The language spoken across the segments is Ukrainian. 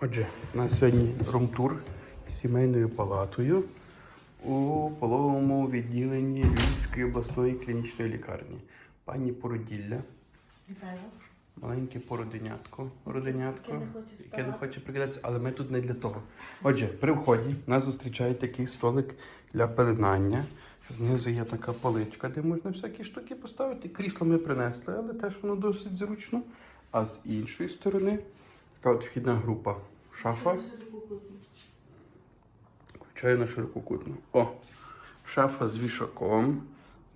Отже, у нас сьогодні румтур з сімейною палатою у пологовому відділенні Львівської обласної клінічної лікарні. Пані Породілля, Вітаю вас. маленьке породенятко, роденятко, Яке не хоче яке не хоче прикидатися, але ми тут не для того. Отже, при вході нас зустрічає такий столик для пеленання. Знизу є така поличка, де можна всякі штуки поставити. Крісло ми принесли, але теж воно досить зручно. А з іншої сторони така от вхідна група. Шафа. Включаю на ширококутну. О! Шафа з вішаком.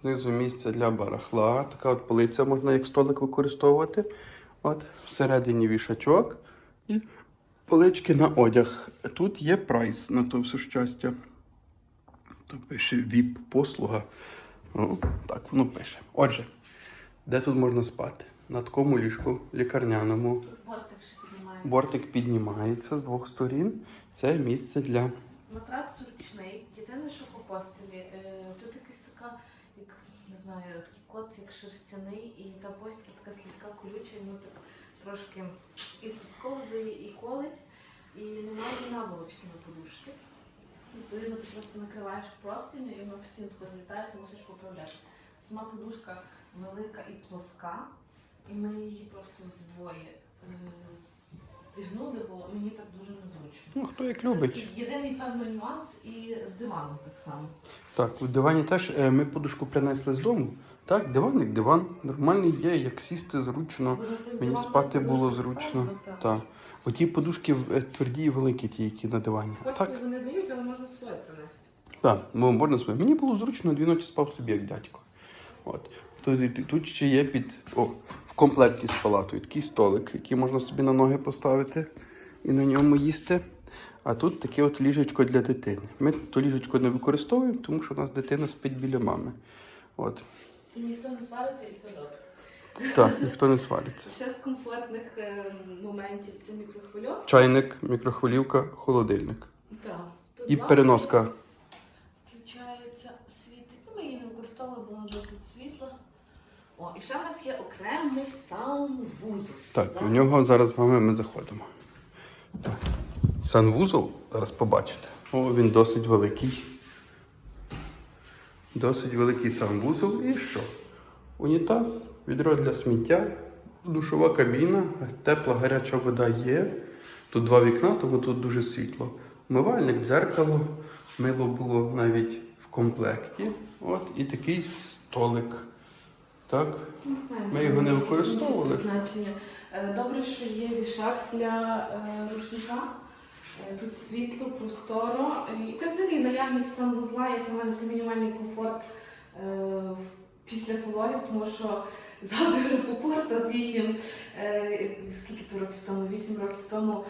Знизу місце для барахла. Така от полиця можна як столик використовувати. От, всередині вішачок і полички на одяг. Тут є прайс на то все щастя. Тут пише VIP-послуга. Ну, так воно пише. Отже, де тут можна спати? На такому ліжку лікарняному. Тут бортик. Бортик піднімається з двох сторін. Це місце для Матрац зручний. Єдине, що по постелі. Е, тут якась така, як не знаю, такий кот, як шерстяний, і та постіль така слизька, колюча, і ну так трошки і сковзує, і колить, і немає наволочки на подушці. Відповідно, ти просто накриваєш простиню, і воно постійно злітає, ти мусиш поправляти. Сама подушка велика і плоска, і ми її просто вдвоє зігнули, бо мені так дуже незручно. ну, хто як любить. Такий єдиний певно нюанс і з диваном так само. Так, у дивані теж е, ми подушку принесли з дому. Так, диван як диван. Нормальний є, як сісти зручно. Мені спати було зручно. Так. Оті подушки е, тверді і великі, ті, які на дивані. Так, вони дають, але можна своє принести. так, ну, можна спати. Мені було зручно, дві ночі спав собі, як дядько. От. Тут, тут ще є під. О, в комплекті з палатою такий столик, який можна собі на ноги поставити і на ньому їсти. А тут таке от ліжечко для дитини. Ми то ліжечко не використовуємо, тому що у нас дитина спить біля мами. От. І ніхто не свариться і все добре. Так, ніхто не свариться. Ще з комфортних е, моментів це мікрохвильовка. Чайник, мікрохвилівка, холодильник. Так. Тут І лампа переноска. Включається світить. Ну, Ми її не використовували, бо вона досить світла. О, і ще в нас є окремий саунвузол. Так, в нього зараз з вами ми заходимо. Так. Санвузол, зараз побачите. О, він досить великий. Досить великий санвузол. І що? Унітаз, відро для сміття, душова кабіна, тепла гаряча вода є. Тут два вікна, тому тут дуже світло. Умивальник, дзеркало, мило було навіть в комплекті. От, і такий столик. Так, Не знаю, Ми його не використовували. Значення. Е, Добре, що є вішак для е, рушника. Е, Тут світло, просторо. І та взагалі наявність санвузла, як на мене, це мінімальний комфорт після пологів, тому що згадую Репопорта з їхнім, скільки то років тому, 8 років тому,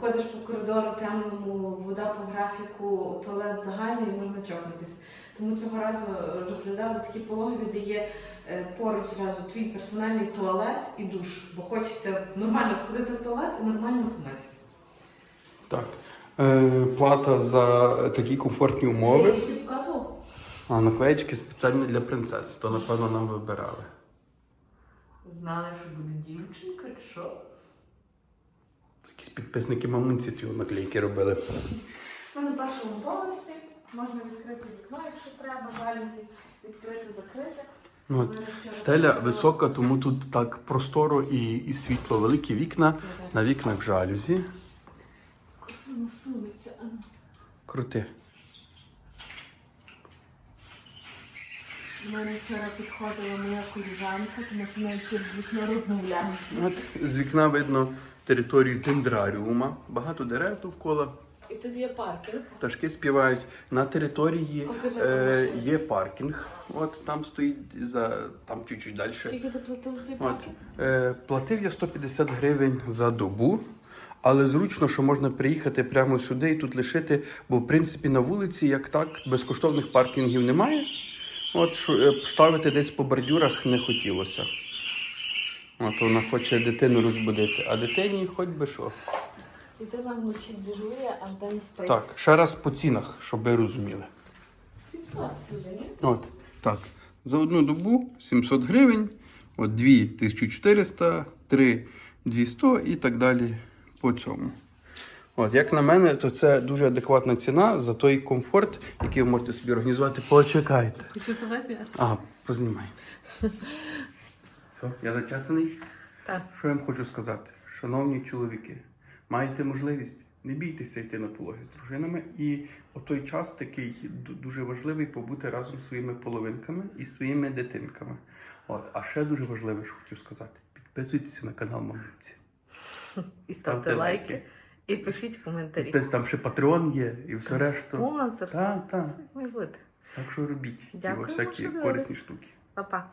ходиш по коридору темному, вода по графіку, туалет загальний, можна чокнутись. Тому цього разу розглядали такі пологи, де є е, поруч зразу твій персональний туалет і душ, бо хочеться нормально сходити в туалет і нормально помитися. Так. Е, плата за такі комфортні умови. тобі показував. А наклеїчки спеціально для принцес. То, напевно, нам вибирали. Знали, що буде дівчинка, чи що? Якісь підписники мамунці ті наклейки робили. Ми на першому поверсі можна відкрити вікно, якщо треба, жалюзі відкрити, закрити. Ну, От. Стеля висока, тому тут так просторо і, і світло. Великі вікна. На вікнах жалюзі. Воно сунеться? А ну. Крути. До мене вчора підходила моя коліжанка, тому що ми через вікно розмовляємо. От з вікна видно територію дендраріума. Багато дерев довкола. І тут є паркінг. Пташки співають. На території Покажи е, там є паркінг. От там стоїть за там чуть-чуть далі. Скільки ти платив за той От, паркінг? е, платив я 150 гривень за добу, але зручно, що можна приїхати прямо сюди і тут лишити, бо в принципі на вулиці, як так, безкоштовних паркінгів немає. От що, е, ставити десь по бордюрах не хотілося. От вона хоче дитину розбудити, а дитині хоч би що. Дитина вночі двіжує, а вдень спить. Так, ще раз по цінах, щоб ви розуміли. 700 сюди, ні? От, так. За одну добу 700 гривень, от 2 1400, 3 200 і так далі по цьому. От, як на мене, то це дуже адекватна ціна за той комфорт, який ви можете собі організувати. Почекайте. Хочу тебе зняти. А, познімай. Все, я зачесаний. Так. Що я вам хочу сказати? Шановні чоловіки, маєте можливість, не бійтеся йти на пологи з дружинами. І о той час такий дуже важливий побути разом з своїми половинками і своїми дитинками. От, а ще дуже важливе, що хотів сказати: підписуйтеся на канал Мамиці. І Ставте ставте лайки. лайки. І пишіть коментарі. Підпис, там ще Patreon є і все решту. Спонсорство. Так, так. Це має. Так що робіть Дякуємо, всякі корисні штуки. Па-па.